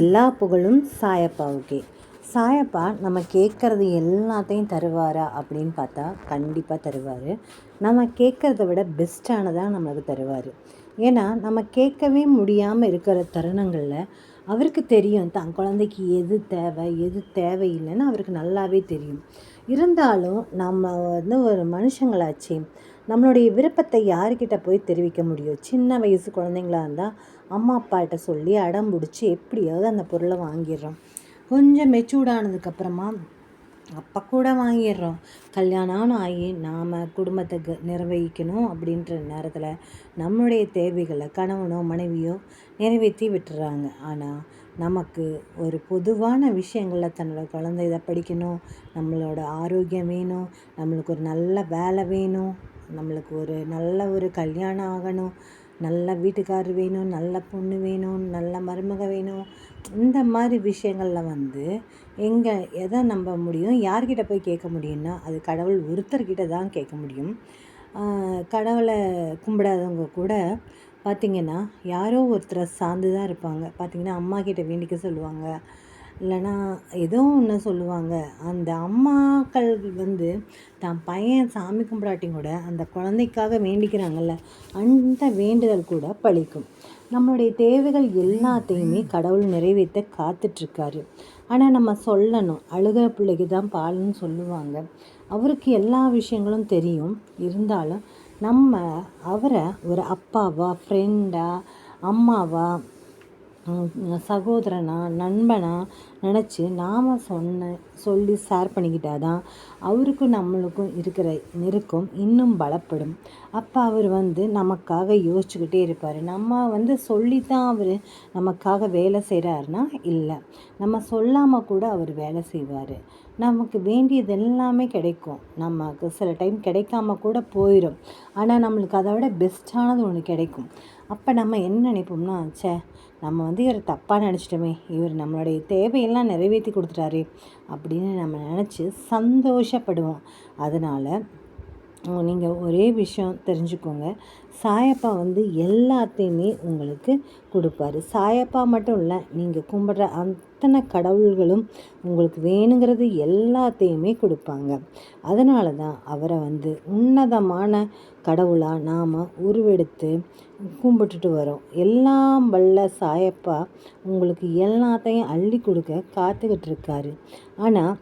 எல்லா புகழும் சாயப்பாவுக்கே. சாயப்பா நம்ம கேட்குறது எல்லாத்தையும் தருவாரா அப்படின்னு பார்த்தா கண்டிப்பாக தருவார். நம்ம கேட்குறத விட பெஸ்ட்டானதாக நம்மளுக்கு தருவார். ஏன்னா நம்ம கேட்கவே முடியாமல் இருக்கிற தருணங்களில் அவருக்கு தெரியும் தன் குழந்தைக்கு எது தேவை எது தேவையில்லைன்னு அவருக்கு நல்லாவே தெரியும். இருந்தாலும் நம்ம வந்து ஒரு மனுஷங்களாச்சு நம்மளுடைய விருப்பத்தை யாருக்கிட்ட போய் தெரிவிக்க முடியும்? சின்ன வயசு குழந்தைங்களா இருந்தால் அம்மா அப்பாட்ட சொல்லி அடம் பிடிச்சி எப்படியாவது அந்த பொருளை வாங்கிடுறோம். கொஞ்சம் மெச்சூர்டானதுக்கப்புறமா அப்போ கூட வாங்கிடுறோம். கல்யாணம் ஆகி நாம் குடும்பத்தை க நிர்வகிக்கணும் அப்படின்ற நேரத்தில் நம்மளுடைய தேவைகளை கணவனோ மனைவியோ நிறைவேற்றி விட்டுறாங்க. ஆனால் நமக்கு ஒரு பொதுவான விஷயங்களில் தன்னோட குழந்தை இதை படிக்கணும் நம்மளோட ஆரோக்கியம் வேணும் நம்மளுக்கு ஒரு நல்ல வேலை வேணும். நம்மளுக்கு ஒரு நல்ல ஒரு கல்யாணம் ஆகணும். நல்ல வீட்டுக்காரர் வேணும் நல்ல பொண்ணு வேணும் நல்ல மருமக வேணும். இந்த மாதிரி விஷயங்களில் வந்து எங்கே எதை நம்ப முடியும்? யார்கிட்ட போய் கேட்க முடியும்னா அது கடவுள் ஒருத்தர்கிட்ட தான் கேட்க முடியும். கடவுளை கும்பிடாதவங்க கூட பார்த்திங்கன்னா யாரோ ஒருத்தரை சார்ந்து தான் இருப்பாங்க. பார்த்திங்கன்னா அம்மா கிட்ட வேண்டிக்க சொல்லுவாங்க. இல்லைனா ஏதோ ஒன்று சொல்லுவாங்க. அந்த அம்மாக்கள் வந்து தான் பையன் சாமி கும்பிடாட்டி கூட அந்த குழந்தைக்காக வேண்டிக்கிறாங்கல்ல அந்த வேண்டுதல் கூட பழிக்கும். நம்மளுடைய தேவைகள் எல்லாத்தையுமே கடவுள் நிறைவேற்ற காத்துட்ருக்காரு. ஆனால் நம்ம சொல்லணும். அழுகிற பிள்ளைக்கு தான் பால்னு சொல்லுவாங்க. அவருக்கு எல்லா விஷயங்களும் தெரியும். இருந்தாலும் நம்ம அவரை ஒரு அப்பாவா ஃப்ரெண்டாக அம்மாவா சகோதரனா நண்பனா நினச்சி நாம் சொன்ன சொல்லி ஷேர் பண்ணிக்கிட்டால் தான் அவருக்கும் நம்மளுக்கும் இருக்கிற நெருக்கம் இன்னும் பலப்படும். அப்போ அவர் வந்து நமக்காக யோசிச்சுக்கிட்டே இருப்பார். நம்ம வந்து சொல்லி தான் அவர் நமக்காக வேலை செய்கிறாருனா இல்லை. நம்ம சொல்லாமல் கூட அவர் வேலை செய்வார். நமக்கு வேண்டியது எல்லாமே கிடைக்கும். நமக்கு சில டைம் கிடைக்காம கூட போயிடும் ஆனால் நம்மளுக்கு அதை விட பெஸ்ட்டானது ஒன்று கிடைக்கும். அப்போ நம்ம என்ன நினைப்போம்னா சே நம்ம வந்து இவர் தப்பாக நினச்சிட்டோமே இவர் நம்மளுடைய தேவையெல்லாம் நிறைவேற்றி கொடுத்துட்டாரு அப்படின்னு நம்ம நினச்சி சந்தோஷப்படுவோம். அதனால் நீங்கள் ஒரே விஷயம் தெரிஞ்சுக்கோங்க. சாயப்பா வந்து எல்லாத்தையுமே உங்களுக்கு கொடுப்பாரு. சாயப்பா மட்டும் இல்லை நீங்கள் கும்பிட்ற அத்தனை கடவுள்களும் உங்களுக்கு வேணுங்கிறது எல்லாத்தையுமே கொடுப்பாங்க. அதனால தான் அவரை வந்து உன்னதமான கடவுளாக நாம் உருவெடுத்து கும்பிட்டுட்டு வரோம். எல்லாம் வல்ல சாயப்பா உங்களுக்கு எல்லாத்தையும் அள்ளி கொடுக்க காத்துக்கிட்டு இருக்காரு. ஆனால்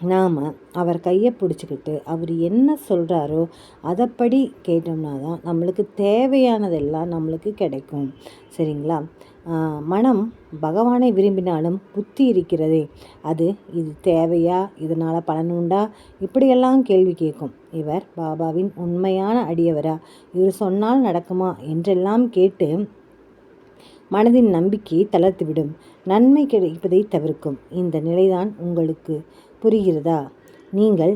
நாம் அவர் கையை பிடிச்சிக்கிட்டு அவர் என்ன சொல்கிறாரோ அதைப்படி கேட்டோம்னா தான் நம்மளுக்கு தேவையானதெல்லாம் நம்மளுக்கு கிடைக்கும். சரிங்களா? மனம் பகவானை விரும்பினாலும் புத்தி இருக்கிறதே. அது இது தேவையா? இதனால் பலன் உண்டா? இப்படியெல்லாம் கேள்வி கேட்கும். இவர் பாபாவின் உண்மையான அடியவரா? இவர் சொன்னால் நடக்குமா? என்றெல்லாம் கேட்டு மனதின் நம்பிக்கையை தளர்த்துவிடும். நன்மை கிடைப்பதை தவிர்க்கும். இந்த நிலைதான் உங்களுக்கு புரிகிறதா? நீங்கள்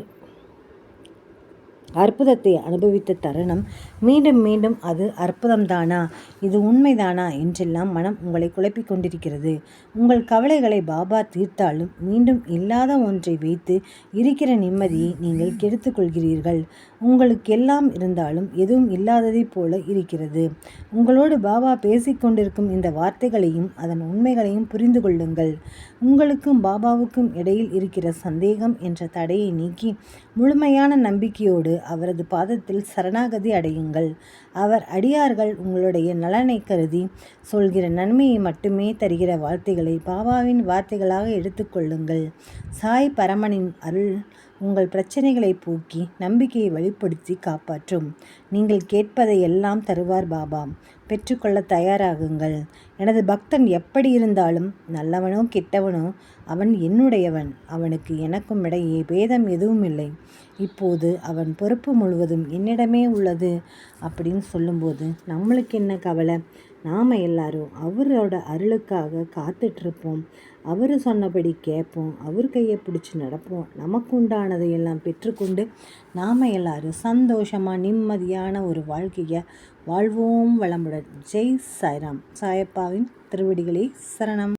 அற்புதத்தை அனுபவித்த தருணம் மீண்டும் மீண்டும் அது அற்புதம்தானா? இது உண்மைதானா? என்றெல்லாம் மனம் உங்களை குழப்பிக் கொண்டிருக்கிறது. உங்கள் கவலைகளை பாபா தீர்த்தாலும் மீண்டும் இல்லாத ஒன்றை வைத்து இருக்கிற நிம்மதியை நீங்கள் கெடுத்துக்கொள்கிறீர்கள் உங்களுக்கு எல்லாம் இருந்தாலும் எதுவும் இல்லாததைப் போல இருக்கிறது. உங்களோடு பாபா பேசிக்கொண்டிருக்கும் இந்த வார்த்தைகளையும் அதன் உண்மைகளையும் புரிந்து கொள்ளுங்கள். உங்களுக்கும் பாபாவுக்கும் இடையில் இருக்கிற சந்தேகம் என்ற தடையை நீக்கி முழுமையான நம்பிக்கையோடு அவரது பாதத்தில் சரணாகதி அடையுங்கள். அவர் அடியார்கள் உங்களுடைய நலனை கருதி சொல்கிற நன்மையை மட்டுமே தருகிற வார்த்தைகளை பாபாவின் வார்த்தைகளாக எடுத்துக்கொள்ளுங்கள் சாய் பரமனின் அருள் உங்கள் பிரச்சனைகளை போக்கி நம்பிக்கையை வழிப்படுத்தி காப்பாற்றும். நீங்கள் கேட்பதை எல்லாம் தருவார் பாபா. பெற்றுக்கொள்ள தயாராகுங்கள். எனது பக்தன் எப்படி இருந்தாலும் நல்லவனோ கெட்டவனோ அவன் என்னுடையவன். அவனுக்கு எனக்கும் இடையே பேதம் எதுவும் இல்லை. இப்போது அவன் பொறுப்பு முழுவதும் என்னிடமே உள்ளது அப்படின்னு சொல்லும்போது நம்மளுக்கு என்ன கவலை? நாம் எல்லாரும் அவரோட அருளுக்காக காத்துட்ருப்போம். அவர் சொன்னபடி கேட்போம். அவர் கையை பிடிச்சி நடப்போம். நமக்கு உண்டானதையெல்லாம் பெற்றுக்கொண்டு நாம் எல்லாரும் சந்தோஷமாக நிம்மதியான ஒரு வாழ்க்கையை வாழ்வோம் வளமுடன். ஜெய் சாய்ராம். சாயப்பாவின் திருவடிகளை சரணம்.